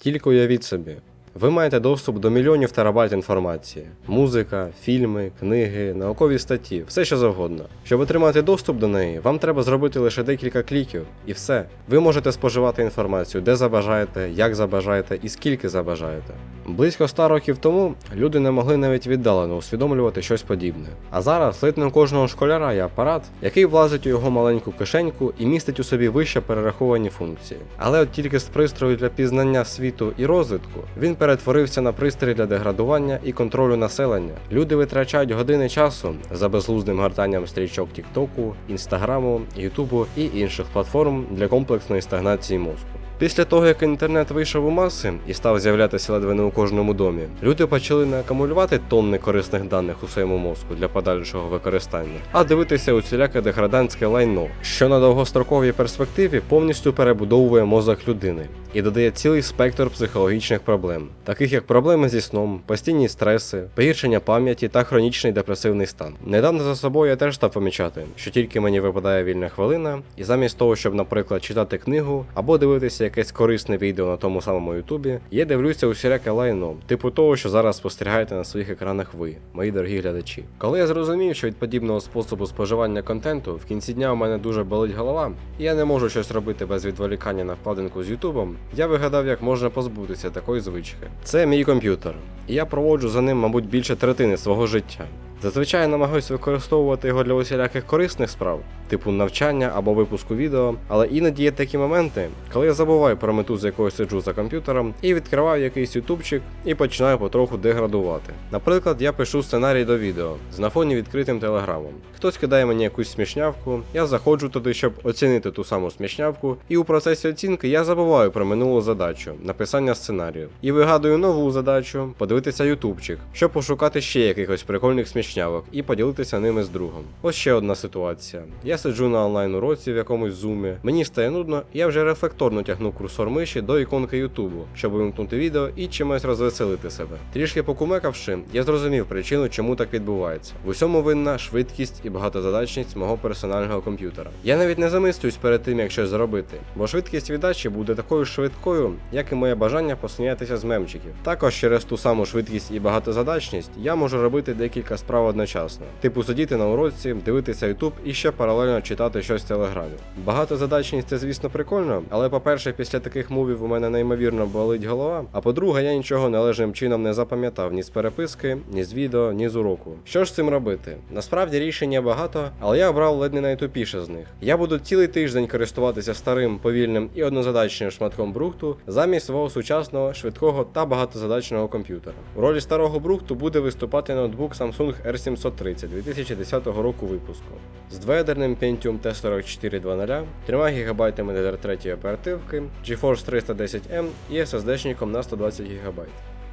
Тільки уявіть собі. Ви маєте доступ до мільйонів терабайт інформації: музика, фільми, книги, наукові статті, все що завгодно. Щоб отримати доступ до неї, вам треба зробити лише декілька кліків, і все. Ви можете споживати інформацію, де забажаєте, як забажаєте і скільки забажаєте. Близько ста років тому люди не могли навіть віддалено усвідомлювати щось подібне. А зараз ледь кожного школяра є апарат, який влазить у його маленьку кишеньку і містить у собі вище перераховані функції. Але от тільки з пристрою для пізнання світу і розвитку він перетворився на пристрій для деградування і контролю населення. Люди витрачають години часу за безглуздим гортанням стрічок Тіктоку, Інстаграму, Ютубу і інших платформ для комплексної стагнації мозку. Після того, як інтернет вийшов у маси і став з'являтися ледве не у кожному домі, люди почали не акумулювати тонни корисних даних у своєму мозку для подальшого використання, а дивитися усіляке деградантське лайно, що на довгостроковій перспективі повністю перебудовує мозок людини і додає цілий спектр психологічних проблем, таких як проблеми зі сном, постійні стреси, погіршення пам'яті та хронічний депресивний стан. Недавно за собою я теж став помічати, що тільки мені випадає вільна хвилина, і замість того, щоб, наприклад, читати книгу або дивитися якесь корисне відео на тому самому Ютубі, я дивлюся усіляке лайно, типу того, що зараз спостерігаєте на своїх екранах ви, мої дорогі глядачі. Коли я зрозумів, що від подібного способу споживання контенту в кінці дня у мене дуже болить голова, і я не можу щось робити без відволікання на вкладинку з Ютубом, я вигадав, як можна позбутися такої звички. Це мій комп'ютер, і я проводжу за ним, мабуть, більше третини свого життя. Зазвичай намагаюся використовувати його для усіляких корисних справ, типу навчання або випуску відео, але іноді є такі моменти, коли я забуваю про мету, з якою сиджу за комп'ютером, і відкриваю якийсь ютубчик і починаю потроху деградувати. Наприклад, я пишу сценарій до відео з на фоні відкритим телеграмом. Хтось кидає мені якусь смішнявку, я заходжу туди, щоб оцінити ту саму смішнявку, і у процесі оцінки я забуваю про минулу задачу написання сценарію. І вигадую нову задачу подивитися ютубчик, щоб пошукати ще якихось прикольних смішнявок і поділитися ними з другом. Ось ще одна ситуація. Я сиджу на онлайн уроці в якомусь зумі, мені стає нудно, я вже рефлекторно тягну курсор миші до іконки Ютубу, щоб вимкнути відео і чимось розвеселити себе. Трішки покумекавши, я зрозумів причину, чому так відбувається. В усьому винна швидкість і багатозадачність мого персонального комп'ютера. Я навіть не замислююсь перед тим, як щось зробити, бо швидкість віддачі буде такою швидкою, як і моє бажання посміятися з мемчиків. Також через ту саму швидкість і багатозадачність я можу робити декілька справ одночасно, типу сидіти на уроці, дивитися YouTube і ще паралельно читати щось в телеграмі. Багатозадачність це, звісно, прикольно, але по-перше, після таких мувів у мене неймовірно болить голова. А по-друге, я нічого належним чином не запам'ятав ні з переписки, ні з відео, ні з уроку. Що ж з цим робити? Насправді рішення багато, але я обрав ледь не найтупіше з них. Я буду цілий тиждень користуватися старим, повільним і однозадачним шматком брухту замість свого сучасного, швидкого та багатозадачного комп'ютера. У ролі старого брухту буде виступати ноутбук Samsung R730 2010 року випуску з двоядерним Pentium T4420, 3 ГБ DDR3 оперативки, GeForce 310M і SSD-шником на 120 ГБ.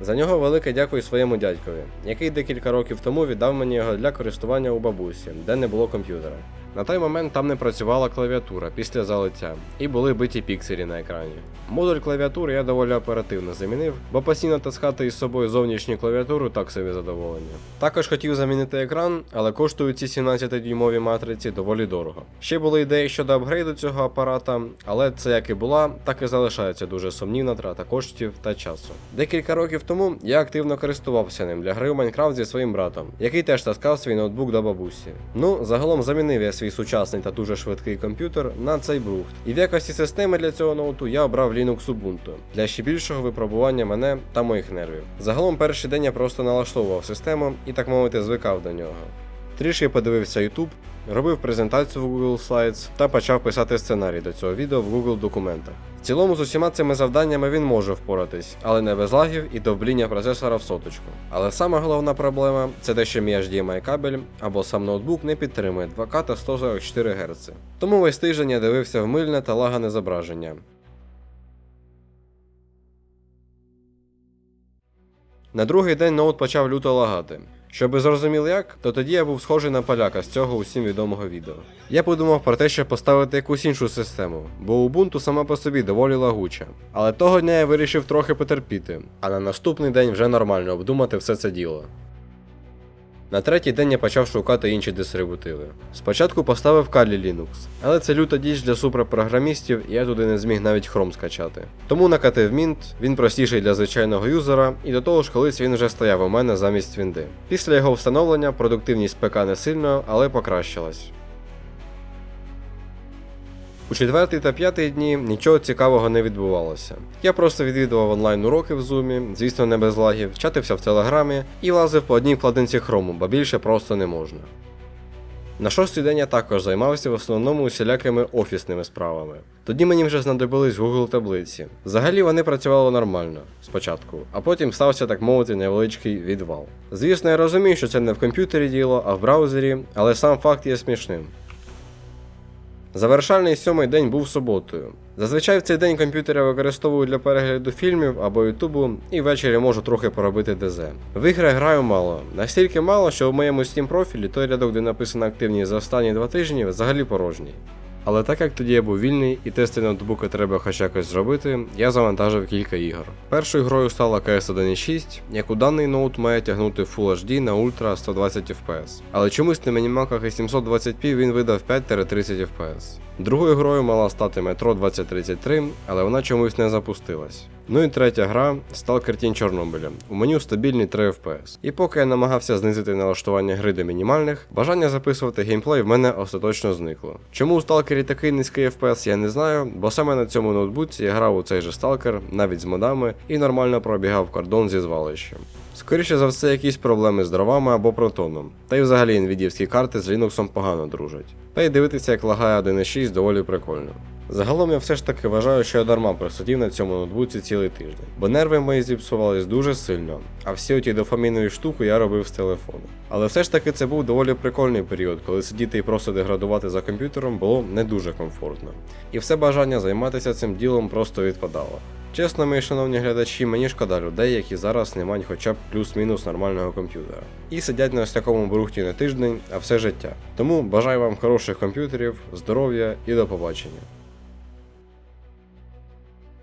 За нього велике дякую своєму дядькові, який декілька років тому віддав мені його для користування у бабусі, де не було комп'ютера. На той момент там не працювала клавіатура після залиття, і були биті пікселі на екрані. Модуль клавіатури я доволі оперативно замінив, бо постійно таскати із собою зовнішню клавіатуру так собі задоволення. Також хотів замінити екран, але коштують ці 17-дюймові матриці доволі дорого. Ще були ідеї щодо апгрейду цього апарата, але це як і була, так і залишається дуже сумнівна трата коштів та часу. Декілька років тому я активно користувався ним для гри у Майнкрафт зі своїм братом, який теж таскав свій ноутбук до бабусі. Ну, загалом замінив я свій сучасний та дуже швидкий комп'ютер на цей брухт. І в якості системи для цього ноуту я обрав Linux Ubuntu для ще більшого випробування мене та моїх нервів. Загалом перший день я просто налаштовував систему і, так мовити, звикав до нього. Трішки подивився YouTube, робив презентацію в Google Slides та почав писати сценарій до цього відео в Google документах. В цілому з усіма цими завданнями він може впоратись, але не без лагів і довбління процесора в соточку. Але сама головна проблема це те, що мій HDMI кабель або сам ноутбук не підтримує 2К та 144 Гц. Тому весь тиждень я дивився в мильне та лагане зображення. На другий день ноут почав люто лагати. Щоб ви зрозуміли як, то тоді я був схожий на поляка з цього усім відомого відео. Я подумав про те, щоб поставити якусь іншу систему, бо Ubuntu сама по собі доволі лагуча. Але того дня я вирішив трохи потерпіти, а на наступний день вже нормально обдумати все це діло. На третій день я почав шукати інші дистрибутиви. Спочатку поставив Kali Linux, але це люта діч для суперпрограмістів, і я туди не зміг навіть Chrome скачати. Тому накатив Mint, він простіший для звичайного юзера, і до того ж колись він вже стояв у мене замість Вінди. Після його встановлення продуктивність ПК не сильно, але покращилась. У четвертий та п'ятий дні нічого цікавого не відбувалося. Я просто відвідував онлайн уроки в Zoom, звісно, не без лагів, чатився в телеграмі і лазив по одній вкладинці хрому, бо більше просто не можна. На шостий день я також займався в основному усілякими офісними справами. Тоді мені вже знадобились Google таблиці. Взагалі вони працювали нормально спочатку, а потім стався так мовити невеличкий відвал. Звісно, я розумію, що це не в комп'ютері діло, а в браузері, але сам факт є смішним. Завершальний сьомий день був суботою. Зазвичай в цей день комп'ютери використовую для перегляду фільмів або ютубу, і ввечері можу трохи поробити ДЗ. В ігри граю мало, настільки мало, що в моєму Steam профілі той рядок, де написано активність за останні два тижні, взагалі порожній. Але так як тоді я був вільний і тести ноутбука треба хоч якось зробити, я завантажив кілька ігор. Першою грою стала CS 1.6, яку даний ноут має тягнути Full HD на Ultra 120 FPS. Але чомусь на мінімалках і 720p він видав 5-30 FPS. Другою грою мала стати Metro 2033, але вона чомусь не запустилась. Ну і третя гра Stalker Тінь Чорнобиля. У меню стабільні 3 FPS. І поки я намагався знизити налаштування гри до мінімальних, бажання записувати геймплей в мене остаточно зникло. Чому у Stalker такий низький FPS, я не знаю, бо саме на цьому ноутбуці я грав у цей же Stalker, навіть з модами, і нормально пробігав кордон зі звалищем. Скоріше за все, якісь проблеми з дровами або протоном. Та й взагалі нвідівські карти з Linux погано дружать. Та й дивитися, як лагає 1.6 доволі прикольно. Загалом я все ж таки вважаю, що я дарма просидів на цьому ноутбуці цілий тиждень, бо нерви мої зіпсувались дуже сильно, а всі оті дофамінові штуки я робив з телефону. Але все ж таки це був доволі прикольний період, коли сидіти і просто деградувати за комп'ютером було не дуже комфортно. І все бажання займатися цим ділом просто відпадало. Чесно, мої шановні глядачі, мені шкода людей, які зараз не мають хоча б плюс-мінус нормального комп'ютера. І сидять на ось такому брухті не тиждень, а все життя. Тому бажаю вам хороших комп'ютерів, здоров'я і до побачення.